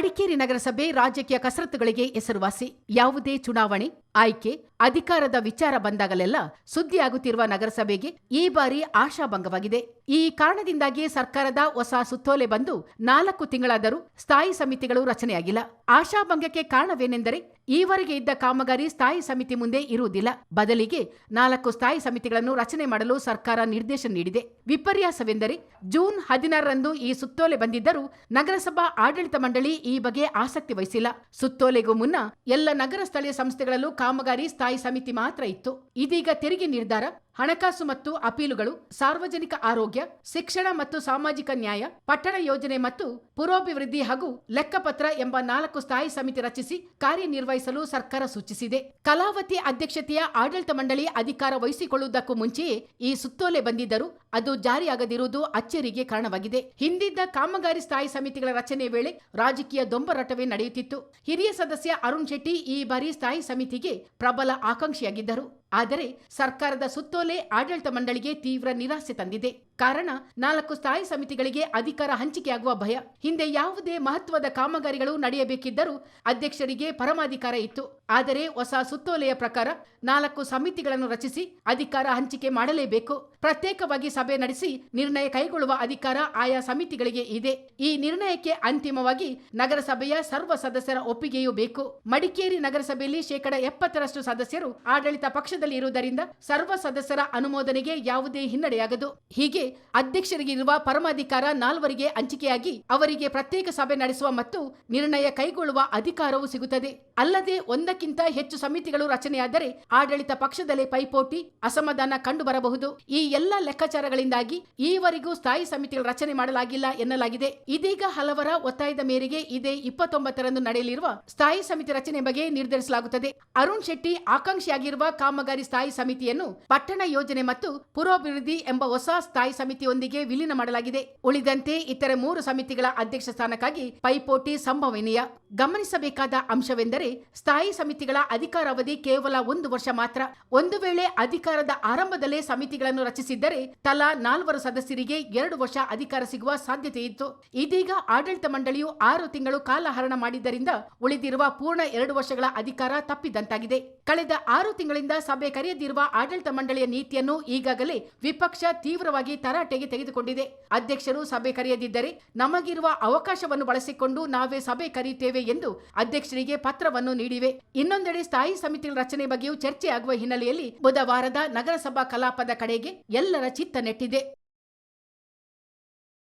ಮಡಿಕೇರಿ ನಗರಸಭೆ ರಾಜಕೀಯ ಕಸರತ್ತುಗಳಿಗೆ ಹೆಸರುವಾಸಿ. ಯಾವುದೇ ಚುನಾವಣೆ, ಆಯ್ಕೆ, ಅಧಿಕಾರದ ವಿಚಾರ ಬಂದಾಗಲೆಲ್ಲ ಸುದ್ದಿಯಾಗುತ್ತಿರುವ ನಗರಸಭೆಗೆ ಈ ಬಾರಿ ಆಶಾಭಂಗವಾಗಿದೆ. ಈ ಕಾರಣದಿಂದಾಗಿ ಸರ್ಕಾರದ ಹೊಸ ಸುತ್ತೋಲೆ ಬಂದು ನಾಲ್ಕು ತಿಂಗಳಾದರೂ ಸ್ಥಾಯಿ ಸಮಿತಿಗಳು ರಚನೆಯಾಗಿಲ್ಲ. ಆಶಾಭಂಗಕ್ಕೆ ಕಾರಣವೇನೆಂದರೆ ಈವರೆಗೆ ಇದ್ದ ಕಾಮಗಾರಿ ಸ್ಥಾಯಿ ಸಮಿತಿ ಮುಂದೆ ಇರುವುದಿಲ್ಲ. ಬದಲಿಗೆ ನಾಲ್ಕು ಸ್ಥಾಯಿ ಸಮಿತಿಗಳನ್ನು ರಚನೆ ಮಾಡಲು ಸರ್ಕಾರ ನಿರ್ದೇಶನ ನೀಡಿದೆ. ವಿಪರ್ಯಾಸವೆಂದರೆ ಜೂನ್ ಹದಿನಾರರಂದು ಈ ಸುತ್ತೋಲೆ ಬಂದಿದ್ದರೂ ನಗರಸಭಾ ಆಡಳಿತ ಮಂಡಳಿ ಈ ಬಗ್ಗೆ ಆಸಕ್ತಿ ವಹಿಸಿಲ್ಲ. ಸುತ್ತೋಲೆಗೂ ಮುನ್ನ ಎಲ್ಲ ನಗರ ಸ್ಥಳೀಯ ಸಂಸ್ಥೆಗಳಲ್ಲೂ ಕಾಮಗಾರಿ ಸ್ಥಾಯಿ ಸಮಿತಿ ಮಾತ್ರ ಇತ್ತು. ಇದೀಗ ತೆರಿಗೆ ನಿರ್ಧಾರ ಹಣಕಾಸು ಮತ್ತು ಅಪೀಲುಗಳು, ಸಾರ್ವಜನಿಕ ಆರೋಗ್ಯ, ಶಿಕ್ಷಣ ಮತ್ತು ಸಾಮಾಜಿಕ ನ್ಯಾಯ, ಪಟ್ಟಣ ಯೋಜನೆ ಮತ್ತು ಪುರೋಭಿವೃದ್ಧಿ ಹಾಗೂ ಲೆಕ್ಕಪತ್ರ ಎಂಬ ನಾಲ್ಕು ಸ್ಥಾಯಿ ಸಮಿತಿ ರಚಿಸಿ ಕಾರ್ಯನಿರ್ವಹಿಸಲು ಸರ್ಕಾರ ಸೂಚಿಸಿದೆ. ಕಲಾವತಿ ಅಧ್ಯಕ್ಷತೆಯ ಆಡಳಿತ ಮಂಡಳಿ ಅಧಿಕಾರ ವಹಿಸಿಕೊಳ್ಳುವುದಕ್ಕೂ ಮುಂಚೆಯೇ ಈ ಸುತ್ತೋಲೆ ಬಂದಿದ್ದರೂ ಅದು ಜಾರಿಯಾಗದಿರುವುದು ಅಚ್ಚರಿಗೆ ಕಾರಣವಾಗಿದೆ. ಹಿಂದಿದ್ದ ಕಾಮಗಾರಿ ಸ್ಥಾಯಿ ಸಮಿತಿಗಳ ರಚನೆ ವೇಳೆ ರಾಜಕೀಯ ದೊಂಬರಟವೇ ನಡೆಯುತ್ತಿತ್ತು. ಹಿರಿಯ ಸದಸ್ಯ ಅರುಣ್ ಶೆಟ್ಟಿ ಈ ಬಾರಿ ಸ್ಥಾಯಿ ಸಮಿತಿಗೆ ಪ್ರಬಲ ಆಕಾಂಕ್ಷಿಯಾಗಿದ್ದರು. ಆದರೆ ಸರ್ಕಾರದ ಸುತ್ತೋಲೆ ಆಡಳಿತ ಮಂಡಳಿಗೆ ತೀವ್ರ ನಿರಾಸೆ ತಂದಿದೆ. ಕಾರಣ ನಾಲ್ಕು ಸ್ಥಾಯಿ ಸಮಿತಿಗಳಿಗೆ ಅಧಿಕಾರ ಹಂಚಿಕೆಯಾಗುವ ಭಯ. ಹಿಂದೆ ಯಾವುದೇ ಮಹತ್ವದ ಕಾಮಗಾರಿಗಳು ನಡೆಯಬೇಕಿದ್ದರೂ ಅಧ್ಯಕ್ಷರಿಗೆ ಪರಮಾಧಿಕಾರ ಇತ್ತು. ಆದರೆ ಹೊಸ ಸುತ್ತೋಲೆಯ ಪ್ರಕಾರ ನಾಲ್ಕು ಸಮಿತಿಗಳನ್ನು ರಚಿಸಿ ಅಧಿಕಾರ ಹಂಚಿಕೆ ಮಾಡಲೇಬೇಕು. ಪ್ರತ್ಯೇಕವಾಗಿ ಸಭೆ ನಡೆಸಿ ನಿರ್ಣಯ ಕೈಗೊಳ್ಳುವ ಅಧಿಕಾರ ಆಯಾ ಸಮಿತಿಗಳಿಗೆ ಇದೆ. ಈ ನಿರ್ಣಯಕ್ಕೆ ಅಂತಿಮವಾಗಿ ನಗರಸಭೆಯ ಸರ್ವ ಸದಸ್ಯರ ಒಪ್ಪಿಗೆಯೂ ಬೇಕು. ಮಡಿಕೇರಿ ನಗರಸಭೆಯಲ್ಲಿ ಶೇಕಡ ಎಪ್ಪತ್ತರಷ್ಟು ಸದಸ್ಯರು ಆಡಳಿತ ಪಕ್ಷದಲ್ಲಿ ಇರುವುದರಿಂದ ಸರ್ವ ಸದಸ್ಯರ ಅನುಮೋದನೆಗೆ ಯಾವುದೇ ಹಿನ್ನಡೆಯಾಗದು. ಹೀಗೆ ಅಧ್ಯಕ್ಷರಿಗೆ ಇರುವ ಪರಮಾಧಿಕಾರ ನಾಲ್ವರಿಗೆ ಹಂಚಿಕೆಯಾಗಿ ಅವರಿಗೆ ಪ್ರತ್ಯೇಕ ಸಭೆ ನಡೆಸುವ ಮತ್ತು ನಿರ್ಣಯ ಕೈಗೊಳ್ಳುವ ಅಧಿಕಾರವೂ ಸಿಗುತ್ತದೆ. ಅಲ್ಲದೆ ಒಂದಕ್ಕಿಂತ ಹೆಚ್ಚು ಸಮಿತಿಗಳು ರಚನೆಯಾದರೆ ಆಡಳಿತ ಪಕ್ಷದಲ್ಲೇ ಪೈಪೋಟಿ, ಅಸಮಾಧಾನ ಕಂಡುಬರಬಹುದು. ಈ ಎಲ್ಲ ಲೆಕ್ಕಾಚಾರಗಳಿಂದಾಗಿ ಈವರೆಗೂ ಸ್ಥಾಯಿ ಸಮಿತಿಗಳ ರಚನೆ ಮಾಡಲಾಗಿಲ್ಲ ಎನ್ನಲಾಗಿದೆ. ಇದೀಗ ಹಲವರ ಒತ್ತಾಯದ ಮೇರೆಗೆ ಇದೇ ಇಪ್ಪತ್ತೊಂಬತ್ತರಂದು ನಡೆಯಲಿರುವ ಸ್ಥಾಯಿ ಸಮಿತಿ ರಚನೆ ಬಗ್ಗೆ ನಿರ್ಧರಿಸಲಾಗುತ್ತದೆ. ಅರುಣ್ ಶೆಟ್ಟಿ ಆಕಾಂಕ್ಷಿಯಾಗಿರುವ ಕಾಮಗಾರಿ ಸ್ಥಾಯಿ ಸಮಿತಿಯನ್ನು ಪಟ್ಟಣ ಯೋಜನೆ ಮತ್ತು ಪುರೋಭಿವೃದ್ಧಿ ಎಂಬ ಹೊಸ ಸ್ಥಾಯಿ ಸಮಿತಿಯೊಂದಿಗೆ ವಿಲೀನ ಮಾಡಲಾಗಿದೆ. ಉಳಿದಂತೆ ಇತರೆ ಮೂರು ಸಮಿತಿಗಳ ಅಧ್ಯಕ್ಷ ಸ್ಥಾನಕ್ಕಾಗಿ ಪೈಪೋಟಿ ಸಂಭವನೀಯ. ಗಮನಿಸಬೇಕಾದ ಅಂಶವೆಂದರೆ ಸ್ಥಾಯಿ ಸಮಿತಿಗಳ ಅಧಿಕಾರಾವಧಿ ಕೇವಲ ಒಂದು ವರ್ಷ ಮಾತ್ರ. ಒಂದು ವೇಳೆ ಅಧಿಕಾರದ ಆರಂಭದಲ್ಲೇ ಸಮಿತಿಗಳನ್ನು ರಚಿಸಿದ್ದರೆ ತಲಾ ನಾಲ್ವರು ಸದಸ್ಯರಿಗೆ ಎರಡು ವರ್ಷ ಅಧಿಕಾರ ಸಿಗುವ ಸಾಧ್ಯತೆ ಇತ್ತು. ಇದೀಗ ಆಡಳಿತ ಮಂಡಳಿಯು ಆರು ತಿಂಗಳು ಕಾಲಹರಣ ಮಾಡಿದ್ದರಿಂದ ಉಳಿದಿರುವ ಪೂರ್ಣ ಎರಡು ವರ್ಷಗಳ ಅಧಿಕಾರ ತಪ್ಪಿದಂತಾಗಿದೆ. ಕಳೆದ ಆರು ತಿಂಗಳಿಂದ ಸಭೆ ಕರೆಯದಿರುವ ಆಡಳಿತ ಮಂಡಳಿಯ ನೀತಿಯನ್ನು ಈಗಾಗಲೇ ವಿಪಕ್ಷ ತೀವ್ರವಾಗಿ ತರಾಟೆಗೆ ತೆಗೆದುಕೊಂಡಿದೆ. ಅಧ್ಯಕ್ಷರು ಸಭೆ ಕರೆಯದಿದ್ದರೆ ನಮಗಿರುವ ಅವಕಾಶವನ್ನು ಬಳಸಿಕೊಂಡು ನಾವೇ ಸಭೆ ಕರೆಯುತ್ತೇವೆ ಎಂದು ಅಧ್ಯಕ್ಷರಿಗೆ ಪತ್ರವನ್ನು ನೀಡಿವೆ. ಇನ್ನೊಂದೆಡೆ ಸ್ಥಾಯಿ ಸಮಿತಿಗಳ ರಚನೆ ಬಗ್ಗೆಯೂ ಚರ್ಚೆಯಾಗುವ ಹಿನ್ನೆಲೆಯಲ್ಲಿ ಬುಧವಾರದ ನಗರಸಭಾ ಕಲಾಪದ ಕಡೆಗೆ ಎಲ್ಲರ ಚಿತ್ತ ನೆಟ್ಟಿದೆ.